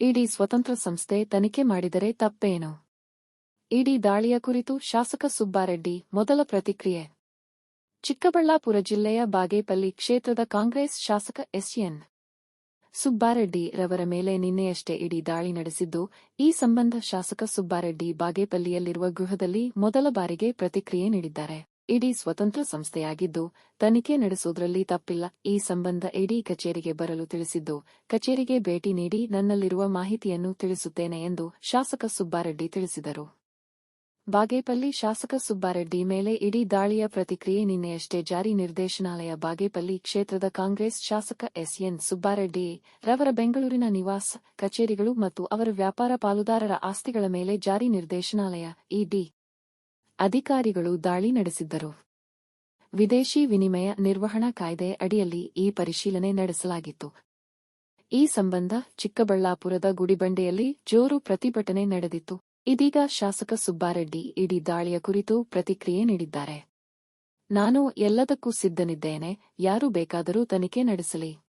ಇಡಿ ಸ್ವತಂತ್ರ ಸಂಸ್ಥೆ ತನಿಖೆ ಮಾಡಿದರೆ ತಪ್ಪೇನು? ಇಡಿ ದಾಳಿಯ ಕುರಿತು ಶಾಸಕ ಸುಬ್ಬಾರೆಡ್ಡಿ ಮೊದಲ ಪ್ರತಿಕ್ರಿಯೆ. ಚಿಕ್ಕಬಳ್ಳಾಪುರ ಜಿಲ್ಲೆಯ ಬಾಗೇಪಲ್ಲಿ ಕ್ಷೇತ್ರದ ಕಾಂಗ್ರೆಸ್ ಶಾಸಕ ಎಸ್ಎನ್ ಸುಬ್ಬಾರೆಡ್ಡಿ ರವರ ಮೇಲೆ ನಿನ್ನೆಯಷ್ಟೇ ಇಡಿ ದಾಳಿ ನಡೆಸಿದ್ದು, ಈ ಸಂಬಂಧ ಶಾಸಕ ಸುಬ್ಬಾರೆಡ್ಡಿ ಬಾಗೇಪಲ್ಲಿಯಲ್ಲಿರುವ ಗೃಹದಲ್ಲಿ ಮೊದಲ ಬಾರಿಗೆ ಪ್ರತಿಕ್ರಿಯೆ ನೀಡಿದ್ದಾರೆ. ಇಡಿ ಸ್ವತಂತ್ರ ಸಂಸ್ಥೆಯಾಗಿದ್ದು, ತನಿಖೆ ನಡೆಸುವುದರಲ್ಲಿ ತಪ್ಪಿಲ್ಲ. ಈ ಸಂಬಂಧ ಇಡಿ ಕಚೇರಿಗೆ ಬರಲು ತಿಳಿಸಿದ್ದು, ಕಚೇರಿಗೆ ಭೇಟಿ ನೀಡಿ ನನ್ನಲ್ಲಿರುವ ಮಾಹಿತಿಯನ್ನು ತಿಳಿಸುತ್ತೇನೆ ಎಂದು ಶಾಸಕ ಸುಬ್ಬಾರೆಡ್ಡಿ ತಿಳಿಸಿದರು. ಬಾಗೇಪಲ್ಲಿ ಶಾಸಕ ಸುಬ್ಬಾರೆಡ್ಡಿ ಮೇಲೆ ಇಡಿ ದಾಳಿಯ ಪ್ರತಿಕ್ರಿಯೆ ನಿನ್ನೆಯಷ್ಟೇ ಜಾರಿ ನಿರ್ದೇಶನಾಲಯ ಬಾಗೇಪಲ್ಲಿ ಕ್ಷೇತ್ರದ ಕಾಂಗ್ರೆಸ್ ಶಾಸಕ ಎಸ್ಎನ್ ಸುಬ್ಬಾರೆಡ್ಡಿ, ರವರ ಬೆಂಗಳೂರಿನ ನಿವಾಸ, ಕಚೇರಿಗಳು ಮತ್ತು ಅವರ ವ್ಯಾಪಾರ ಪಾಲುದಾರರ ಆಸ್ತಿಗಳ ಮೇಲೆ ಜಾರಿ ನಿರ್ದೇಶನಾಲಯ ಇಡಿ ಅಧಿಕಾರಿಗಳು ದಾಳಿ ನಡೆಸಿದ್ದರು. ವಿದೇಶಿ ವಿನಿಮಯ ನಿರ್ವಹಣಾ ಕಾಯ್ದೆ ಅಡಿಯಲ್ಲಿ ಈ ಪರಿಶೀಲನೆ ನಡೆಸಲಾಗಿತ್ತು. ಈ ಸಂಬಂಧ ಚಿಕ್ಕಬಳ್ಳಾಪುರದ ಗುಡಿಬಂಡೆಯಲ್ಲಿ ಜೋರು ಪ್ರತಿಭಟನೆ ನಡೆದಿತ್ತು. ಇದೀಗ ಶಾಸಕ ಸುಬ್ಬಾರೆಡ್ಡಿ ಇಡೀ ದಾಳಿಯ ಕುರಿತು ಪ್ರತಿಕ್ರಿಯೆ ನೀಡಿದ್ದಾರೆ. ನಾನು ಎಲ್ಲದಕ್ಕೂ ಸಿದ್ಧನಿದ್ದೇನೆ, ಯಾರು ಬೇಕಾದರೂ ತನಿಖೆ ನಡೆಸಲಿ.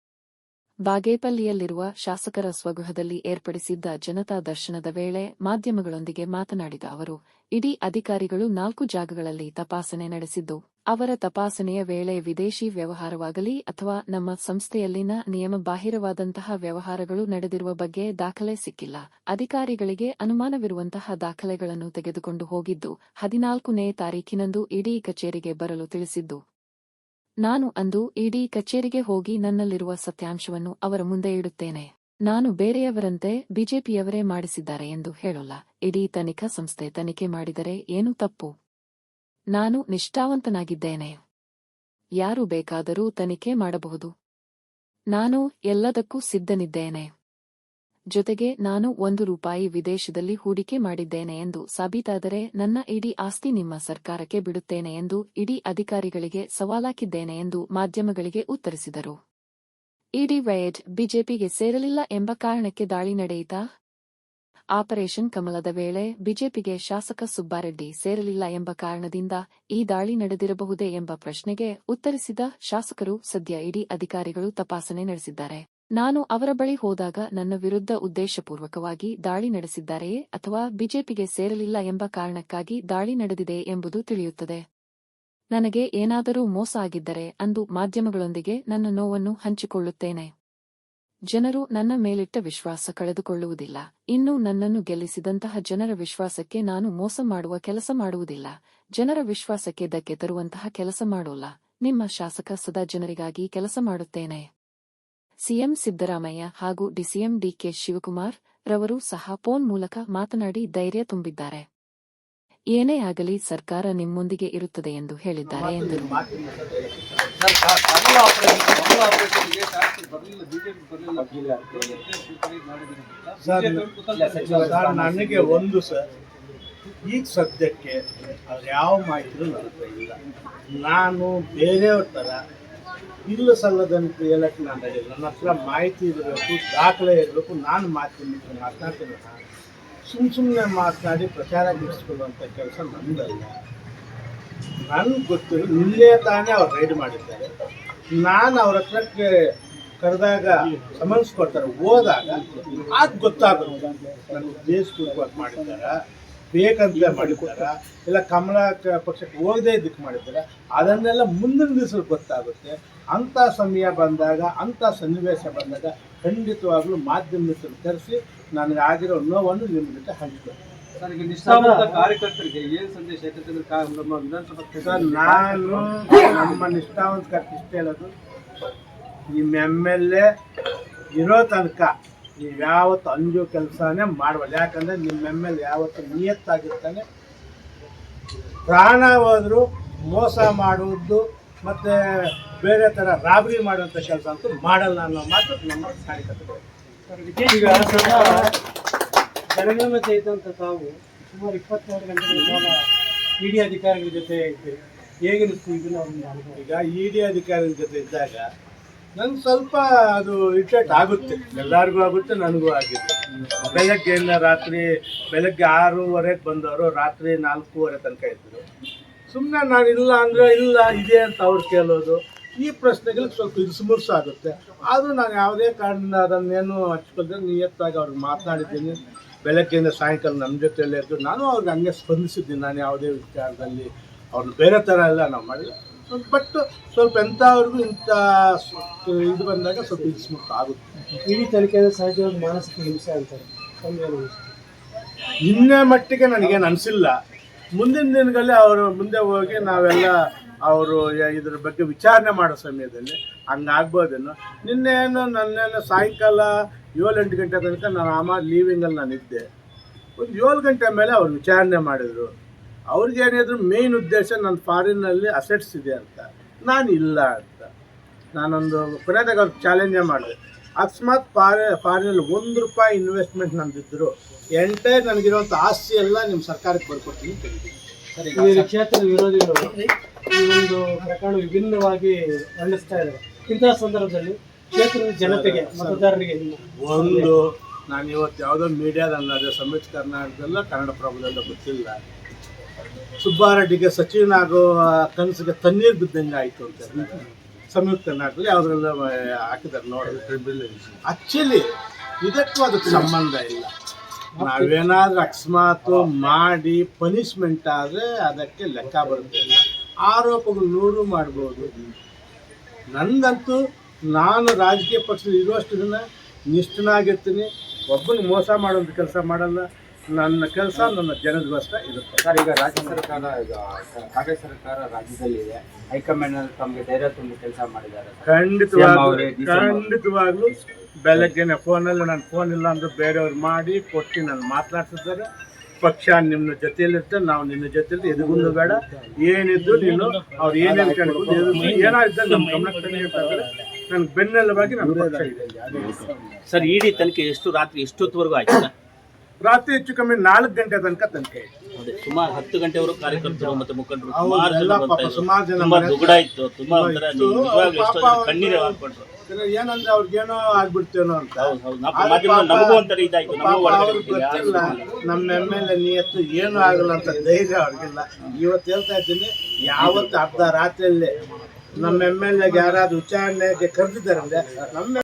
ಬಾಗೇಪಲ್ಲಿಯಲ್ಲಿರುವ ಶಾಸಕರ ಸ್ವಗೃಹದಲ್ಲಿ ಏರ್ಪಡಿಸಿದ್ದ ಜನತಾ ದರ್ಶನದ ವೇಳೆ ಮಾಧ್ಯಮಗಳೊಂದಿಗೆ ಮಾತನಾಡಿದ ಅವರು, ಇಡೀ ಅಧಿಕಾರಿಗಳು ನಾಲ್ಕು ಜಾಗಗಳಲ್ಲಿ ತಪಾಸಣೆ ನಡೆಸಿದ್ದು, ಅವರ ತಪಾಸಣೆಯ ವೇಳೆ ವಿದೇಶಿ ವ್ಯವಹಾರವಾಗಲಿ ಅಥವಾ ನಮ್ಮ ಸಂಸ್ಥೆಯಲ್ಲಿನ ನಿಯಮಬಾಹಿರವಾದಂತಹ ವ್ಯವಹಾರಗಳು ನಡೆದಿರುವ ಬಗ್ಗೆ ದಾಖಲೆ ಸಿಕ್ಕಿಲ್ಲ. ಅಧಿಕಾರಿಗಳಿಗೆ ಅನುಮಾನವಿರುವಂತಹ ದಾಖಲೆಗಳನ್ನು ತೆಗೆದುಕೊಂಡು ಹೋಗಿದ್ದು, ಹದಿನಾಲ್ಕನೇ ತಾರೀಖಿನಂದು ಇಡೀ ಕಚೇರಿಗೆ ಬರಲು ತಿಳಿಸಿದ್ದು. ನಾನು ಅಂದು ಇಡೀ ಕಚೇರಿಗೆ ಹೋಗಿ ನನ್ನಲ್ಲಿರುವ ಸತ್ಯಾಂಶವನ್ನು ಅವರ ಮುಂದೆ ಇಡುತ್ತೇನೆ. ನಾನು ಬೇರೆಯವರಂತೆ ಬಿಜೆಪಿಯವರೇ ಮಾಡಿಸಿದ್ದಾರೆ ಎಂದು ಹೇಳೋಲ್ಲ. ಇಡೀ ತನಿಖಾ ಸಂಸ್ಥೆ ತನಿಖೆ ಮಾಡಿದರೆ ಏನು ತಪ್ಪು? ನಾನು ನಿಷ್ಠಾವಂತನಾಗಿದ್ದೇನೆ. ಯಾರು ಬೇಕಾದರೂ ತನಿಖೆ ಮಾಡಬಹುದು. ನಾನು ಎಲ್ಲದಕ್ಕೂ ಸಿದ್ಧನಿದ್ದೇನೆ. ಜೊತೆಗೆ ನಾನು ಒಂದು ರೂಪಾಯಿ ವಿದೇಶದಲ್ಲಿ ಹೂಡಿಕೆ ಮಾಡಿದ್ದೇನೆ ಎಂದು ಸಾಬೀತಾದರೆ ನನ್ನ ಇಡೀ ಆಸ್ತಿ ನಿಮ್ಮ ಸರ್ಕಾರಕ್ಕೆ ಬಿಡುತ್ತೇನೆ ಎಂದು ಇಡೀ ಅಧಿಕಾರಿಗಳಿಗೆ ಸವಾಲಾಕಿದ್ದೇನೆ ಎಂದು ಮಾಧ್ಯಮಗಳಿಗೆ ಉತ್ತರಿಸಿದರು. ಇಡಿ ವೈಡ್ ಬಿಜೆಪಿಗೆ ಸೇರಲಿಲ್ಲ ಎಂಬ ಕಾರಣಕ್ಕೆ ದಾಳಿ ನಡೆಯಿತಾ? ಆಪರೇಷನ್ ಕಮಲದ ವೇಳೆ ಬಿಜೆಪಿಗೆ ಶಾಸಕ ಸುಬ್ಬಾರೆಡ್ಡಿ ಸೇರಲಿಲ್ಲ ಎಂಬ ಕಾರಣದಿಂದ ಈ ದಾಳಿ ನಡೆದಿರಬಹುದೇ ಎಂಬ ಪ್ರಶ್ನೆಗೆ ಉತ್ತರಿಸಿದ ಶಾಸಕರು ಸದ್ಯ ಇಡಿ ಅಧಿಕಾರಿಗಳು ತಪಾಸಣೆ ನಡೆಸಿದ್ದಾರೆ. ನಾನು ಅವರ ಬಳಿ ಹೋದಾಗ ನನ್ನ ವಿರುದ್ಧ ಉದ್ದೇಶಪೂರ್ವಕವಾಗಿ ದಾಳಿ ನಡೆಸಿದ್ದಾರೆಯೇ ಅಥವಾ ಬಿಜೆಪಿಗೆ ಸೇರಲಿಲ್ಲ ಎಂಬ ಕಾರಣಕ್ಕಾಗಿ ದಾಳಿ ನಡೆದಿದೆ ಎಂಬುದು ತಿಳಿಯುತ್ತದೆ. ನನಗೆ ಏನಾದರೂ ಮೋಸ ಆಗಿದ್ದರೆ ಅಂದು ಮಾಧ್ಯಮಗಳೊಂದಿಗೆ ನನ್ನ ನೋವನ್ನು ಹಂಚಿಕೊಳ್ಳುತ್ತೇನೆ. ಜನರು ನನ್ನ ಮೇಲಿಟ್ಟ ವಿಶ್ವಾಸ ಕಳೆದುಕೊಳ್ಳುವುದಿಲ್ಲ. ಇನ್ನು ನನ್ನನ್ನು ಗೆಲ್ಲಿಸಿದಂತಹ ಜನರ ವಿಶ್ವಾಸಕ್ಕೆ ನಾನು ಮೋಸ ಮಾಡುವ ಕೆಲಸ ಮಾಡುವುದಿಲ್ಲ. ಜನರ ವಿಶ್ವಾಸಕ್ಕೆ ಧಕ್ಕೆ ತರುವಂತಹ ಕೆಲಸ ಮಾಡೋಲ್ಲ. ನಿಮ್ಮ ಶಾಸಕ ಸದಾ ಜನರಿಗಾಗಿ ಕೆಲಸ ಮಾಡುತ್ತೇನೆ. ಸಿಎಂ ಸಿದ್ದರಾಮಯ್ಯ ಹಾಗೂ ಡಿಸಿಎಂ ಡಿಕೆ ಶಿವಕುಮಾರ್ ರವರು ಸಹ ಫೋನ್ ಮೂಲಕ ಮಾತನಾಡಿ ಧೈರ್ಯ ತುಂಬಿದ್ದಾರೆ. ಏನೇ ಆಗಲಿ ಸರ್ಕಾರ ನಿಮ್ಮೊಂದಿಗೆ ಇರುತ್ತದೆ ಎಂದು ಹೇಳಿದ್ದಾರೆ ಎಂದರು. ನನಗೆ ಒಂದು ಸರ್ ಈಗ ಸದ್ಯಕ್ಕೆ ಯಾವ ಇಲ್ಲ. ನಾನು ಬೇರೆಯವ್ರ ಥರ ಇಲ್ಲ ಸಲ್ಲದಂತ ಹೇಳಕ್ಕೆ ನಾನು ಹೇಳಿಲ್ಲ ಇಲ್ಲ. ನನ್ನ ಹತ್ರ ಮಾಹಿತಿ ಇರಬೇಕು, ದಾಖಲೆ ಇರಬೇಕು, ನಾನು ಮಾತಿನ ಮಾತನಾಡ್ತೀನಿ ಸುಮ್ಮ ಸುಮ್ಮನೆ ಮಾತನಾಡಿ ಪ್ರಚಾರ ಗಿಡಿಸ್ಕೊಳ್ಳುವಂಥ ಕೆಲಸ ನಂದಲ್ಲ. ನನ್ಗೆ ಗೊತ್ತಿಲ್ಲ ನಿನ್ನೆ ತಾನೇ ಅವ್ರು ರೈಡ್ ಮಾಡಿದ್ದಾರೆ. ನಾನು ಅವ್ರ ಹತ್ರಕ್ಕೆ ಕರೆದಾಗ ಸಮನ್ಸ್ ಕೊಡ್ತಾರೆ. ಹೋದಾಗ ಅದು ಗೊತ್ತಾಗುತ್ತೆ ನನಗೆ ಉದ್ದೇಶಪೂರ್ವಕವಾಗಿ ಮಾಡಿದ್ದಾರ, ಬೇಕಂತ ಮಾಡಿಕೊಡ್ತಾರ ಇಲ್ಲ ಕಮಲ ಪಕ್ಷಕ್ಕೆ ಹೋಗದೇ ಇದಕ್ಕೆ ಮಾಡಿದ್ದಾರೆ. ಅದನ್ನೆಲ್ಲ ಮುಂದಿನ ದಿವಸ ಗೊತ್ತಾಗುತ್ತೆ. ಅಂಥ ಸಮಯ ಬಂದಾಗ ಅಂಥ ಸನ್ನಿವೇಶ ಬಂದಾಗ ಖಂಡಿತವಾಗ್ಲೂ ಮಾಧ್ಯಮದಲ್ಲಿ ಕರೆಸಿ ನನಗೆ ಆಗಿರೋ ನೋವನ್ನು ನಿಮ್ಮ ಜೊತೆ ಹಂಚಿಕೊಳ್ಳಿ ಕಾರ್ಯಕರ್ತರಿಗೆ ಏನು ಸಂದೇಶ? ಸರ್ ನಾನು ನಮ್ಮ ನಿಷ್ಠಾವಂತ ಇಷ್ಟ ಹೇಳೋದು ನಿಮ್ಮ ಎಂ ಎಲ್ ಎ ಇರೋ ತನಕ ನೀವು ಯಾವತ್ತು ಅಂಜು ಕೆಲಸನೇ ಮಾಡಬಾರ್ದು. ಯಾಕಂದರೆ ನಿಮ್ಮ ಎಂ ಎಲ್ ಯಾವತ್ತು ನಿಯತ್ತಾಗಿರ್ತಾನೆ. ಪ್ರಾಣ ಹೋದ್ರು ಮೋಸ ಮಾಡುವುದು ಮತ್ತು ಬೇರೆ ಥರ ರಾಬರಿ ಮಾಡುವಂತ ಕೆಲಸ ಅಂತೂ ಮಾಡಲ್ಲ ಅನ್ನೋ ಮಾತು ನಮ್ಮ ಕಾರ್ಯಕರ್ತರು. ಈಗ ತಾವು ಸುಮಾರು ಇಪ್ಪತ್ತೆರಡು ಗಂಟೆಗಳ ಇಡಿ ಅಧಿಕಾರಿಗಳ ಜೊತೆ ಇದ್ದೆ. ಹೇಗಿರುತ್ತೆ ಇದು ಈಗ ಇ ಡಿ ಅಧಿಕಾರಿಗಳ ಜೊತೆ ಇದ್ದಾಗ ನನ್ ಸ್ವಲ್ಪ ಅದು ಇರಿಟೇಟ್ ಆಗುತ್ತೆ. ಎಲ್ಲರಿಗೂ ಆಗುತ್ತೆ, ನನಗೂ ಆಗಿದೆ. ಬೆಳಗ್ಗೆಯಿಂದ ರಾತ್ರಿ, ಬೆಳಗ್ಗೆ ಆರೂವರೆಗೆ ಬಂದವರು ರಾತ್ರಿ ನಾಲ್ಕೂವರೆ ತನಕ ಇದ್ದರು ಸುಮ್ಮನೆ ನಾನು ಇಲ್ಲ ಅಂದರೆ ಇಲ್ಲ ಇದೆ ಅಂತ ಅವ್ರು ಕೇಳೋದು ಈ ಪ್ರಶ್ನೆಗಳಿಗೆ ಸ್ವಲ್ಪ ಇರಿಸುಮುರ್ಸು ಆಗುತ್ತೆ. ಆದರೂ ನಾನು ಯಾವುದೇ ಕಾರಣದಿಂದ ಅದನ್ನೇನು ಹಚ್ಕೊಳ್ದೆ ನಿಯತ್ತಾಗಿ ಅವ್ರಿಗೆ ಮಾತನಾಡಿದ್ದೀನಿ. ಬೆಳಗ್ಗೆಯಿಂದ ಸಾಯಂಕಾಲ ನಮ್ಮ ಜೊತೆಯಲ್ಲೇ ಇದ್ದು ನಾನು ಅವ್ರಿಗೆ ಹಂಗೆ ಸ್ಪಂದಿಸಿದ್ದೀನಿ. ನಾನು ಯಾವುದೇ ವಿಚಾರದಲ್ಲಿ ಅವ್ರನ್ನ ಬೇರೆ ಥರ ಎಲ್ಲ ನಾವು ಮಾಡಿಲ್ಲ. ಬಟ್ ಸ್ವಲ್ಪ ಎಂಥವ್ರಿಗೂ ಇಂಥ ಇದು ಬಂದಾಗ ಸ್ವಲ್ಪ ಇರಿಸುಮುರ್ಸು ಆಗುತ್ತೆ. ಇಡೀ ತನಿಖೆಯಿಂದ ಸಹಜವಾಗಿ ಮಾನಸಿಕ ಹಿಂಸೆ ಅಂತಾರೆ. ನಿನ್ನೆ ಮಟ್ಟಿಗೆ ನನಗೇನು ಅನಿಸಿಲ್ಲ. ಮುಂದಿನ ದಿನಗಳಲ್ಲಿ ಅವರು ಮುಂದೆ ಹೋಗಿ ನಾವೆಲ್ಲ ಅವರು ಇದ್ರ ಬಗ್ಗೆ ವಿಚಾರಣೆ ಮಾಡೋ ಸಮಯದಲ್ಲಿ ಹಂಗಾಗ್ಬೋದೇನೋ. ನಿನ್ನೇನು ನನ್ನೇನು ಸಾಯಂಕಾಲ ಏಳೆಂಟು ಗಂಟೆ ತನಕ ನಾನು ಆಮ ಲೀವಿಂಗಲ್ಲಿ ನಾನು ಇದ್ದೆ. ಒಂದು ಏಳು ಗಂಟೆ ಮೇಲೆ ಅವ್ರು ವಿಚಾರಣೆ ಮಾಡಿದರು. ಅವ್ರಿಗೇನಿದ್ರು ಮೇನ್ ಉದ್ದೇಶ ನನ್ನ ಫಾರಿನ್ನಲ್ಲಿ ಅಸೆಟ್ಸ್ ಇದೆ ಅಂತ. ನಾನು ಇಲ್ಲ ಅಂತ. ನಾನೊಂದು ಕೊನೆದಾಗ ಅವ್ರಿಗೆ ಚಾಲೆಂಜೇ ಮಾಡಿದೆ. ಅಕಸ್ಮಾತ್ ಫಾರ್ ಫಾರಿನಲ್ಲಿ ಒಂದು ರೂಪಾಯಿ ಇನ್ವೆಸ್ಟ್ಮೆಂಟ್ ನಂದಿದ್ರು ಎಂಟೈರ್ ನನಗಿರುವಂಥ ಆಸ್ತಿ ಎಲ್ಲ ನಿಮ್ಮ ಸರ್ಕಾರಕ್ಕೆ ಬರ್ಕೊಡ್ತೀನಿ ಅಂತ ಹೇಳಿದ್ದೀನಿ. ಈ ಕ್ಷೇತ್ರದ ವಿರೋಧಿಗಳು ಈ ಒಂದು ಪ್ರಕರಣ ವಿಭಿನ್ನವಾಗಿ ಮಂಡಿಸ್ತಾ ಇದ್ದಾರೆ. ಇಂತಹ ಸಂದರ್ಭದಲ್ಲಿ ಕ್ಷೇತ್ರದ ಜನತೆಗೆ ಮತದಾರರಿಗೆ ಒಂದು ನಾನು ಇವತ್ತು ಯಾವುದೋ ಮೀಡಿಯಾದಲ್ಲಿ ಅದೇ ಸಂಯುಕ್ತ ಕರ್ನಾಟಕದಲ್ಲ ಕನ್ನಡ ಪ್ರಭದಲ್ಲ ಗೊತ್ತಿಲ್ಲ. ಸುಬ್ಬಾರೆಡ್ಡಿಗೆ ಸಚಿವನಾಗೋ ಕನಸಿಗೆ ತಣ್ಣೀರು ಬಿದ್ದಂಗೆ ಆಯಿತು ಅಂತ. ಸಂಯುಕ್ತ ಕರ್ನಾಟಕದಲ್ಲಿ ಅವರೆಲ್ಲ ಹಾಕಿದ್ದಾರೆ ನೋಡಿ ಆಕ್ಚುಲಿ ಇದಕ್ಕೂ ಅದಕ್ಕೆ ಸಂಬಂಧ ಇಲ್ಲ. ನಾವೇನಾದ್ರೂ ಅಕಸ್ಮಾತ್ ಮಾಡಿ ಪನಿಷ್ಮೆಂಟ್ ಆದರೆ ಅದಕ್ಕೆ ಲೆಕ್ಕ ಬರುತ್ತೆ. ಆರೋಪಗಳು ನೂರು ಮಾಡ್ಬೋದು. ನಂದಂತೂ ನಾನು ರಾಜಕೀಯ ಪಕ್ಷದಲ್ಲಿ ಇರುವಷ್ಟು ದಿನ ನಿಷ್ಠನಾಗಿರ್ತೀನಿ. ಒಬ್ಬನಿಗೆ ಮೋಸ ಮಾಡೋದು ಕೆಲಸ ಮಾಡಲ್ಲ. ನನ್ನ ಕೆಲಸ ನನ್ನ ಜನದಗೋಸ್ಕರ ಇರುತ್ತೆ. ಸರ್ ಈಗ ರಾಜ್ಯ ಸರ್ಕಾರ ಈಗ ಕಾಂಗ್ರೆಸ್ ಸರ್ಕಾರ ರಾಜ್ಯದಲ್ಲಿದೆ ಹೈಕಮಾಂಡ್ ಅಲ್ಲಿ ತಮಗೆ ಧೈರ್ಯ ತುಂಬಿ ಕೆಲಸ ಮಾಡಿದ್ದಾರೆ. ಖಂಡಿತವಾಗ್ಲೂ ಖಂಡಿತವಾಗ್ಲೂ ಬೆಳಗ್ಗೆನೆ ಫೋನಲ್ಲಿ ನಾನು ಫೋನ್ ಇಲ್ಲ ಅಂದ್ರೆ ಬೇರೆಯವ್ರು ಮಾಡಿ ಕೊಟ್ಟು ನಾನು ಮಾತನಾಡ್ತಿದ್ದಾರೆ. ಪಕ್ಷ ನಿಮ್ಮ ಜೊತೆಯಲ್ಲಿರ್ತಾರೆ ನಾವು ನಿನ್ನ ಜೊತೆಯಲ್ಲಿ ಎದುಗುಂದು ಬೇಡ. ಏನಿದ್ರು ನೀನು ಅವ್ರು ಏನೇನು ಕೇಳ್ಕೊಂಡು ಏನಾಗಿದ್ದ ನಮ್ಮ ಗಮನಕ್ಕೆ ನನ್ಗೆ ಬೆನ್ನೆಲುಬಾಗಿ ನಾನು ಪಕ್ಷ ಇದೆ. ಸರ್ ಇಡೀ ತನಿಖೆ ಎಷ್ಟು ರಾತ್ರಿ ಎಷ್ಟೊತ್ತವರೆಗೂ ಆಯ್ತು? ರಾತ್ರಿ ಹೆಚ್ಚು ಕಮ್ಮಿ ನಾಲ್ಕು ಗಂಟೆ ತನಕ ತನಿಖೆ ಅದೇ ಸುಮಾರು ಹತ್ತು ಗಂಟೆವರೆಗೂ ಕಾರ್ಯಕರ್ತರು ಮತ್ತೆ ಮುಖಂಡರು ಸುಮಾರು ಜನ ಎಲ್ಲ ಬರ್ತಾ ಇದ್ರು. ಸುಮಾರು ಜನ ತುಂಬಾ ದುಗುಡ ಇತ್ತು ತುಂಬಾ ಒಂಥರ ಇತ್ತು. ನಿಜವಾಗ್ಲೂ ಎಷ್ಟೋ ಪಾಪ ಜನ ಕಣ್ಣೀರೇ ಅವ್ರು- ಹಾಕೊಂಡ್ರು ಏನಂದ್ರೆ ಅವ್ರಿಗೇನೋ ಆಗ್ಬಿಡ್ತೇನೋ ಅಂತ ಹೌದು ಹೌದು ನಾವು ಆದ್ರೆ ಮಾಧ್ಯಮ ಪಾಪ- ನಮಗೂ ಒಂಥರ ಇದಾಯ್ತು ಪಾಪ ನಮಗೂ ಒಳಗಡೆ ಅವ್ರಿಗೆ ಬಿಟ್ಟಿದೆ. ಗೊತ್ತಿಲ್ಲ ನಮ್ಮ ಎಂ ಎಲ್ ಎ ನಿಯತ್ತು ಏನು ಆಗಲ್ಲ ಅಂತ ಧೈರ್ಯ ಅವ್ರಿಗಿಲ್ಲ ಇವತ್ತು ಹೇಳ್ತಾ ಇದ್ದೀನಿ ಯಾವತ್ತು ಅರ್ಧ ರಾತ್ರಿಯಲ್ಲೇ ನಮ್ಮ ಎಂ ಎಲ್ ಎಗೆ ಯಾರಾದ್ರೂ ವಿಚಾರಣೆಗೆ ಕರೆದಿದ್ದಾರೆ ಅಂದ್ರೆ ನಮ್ಮ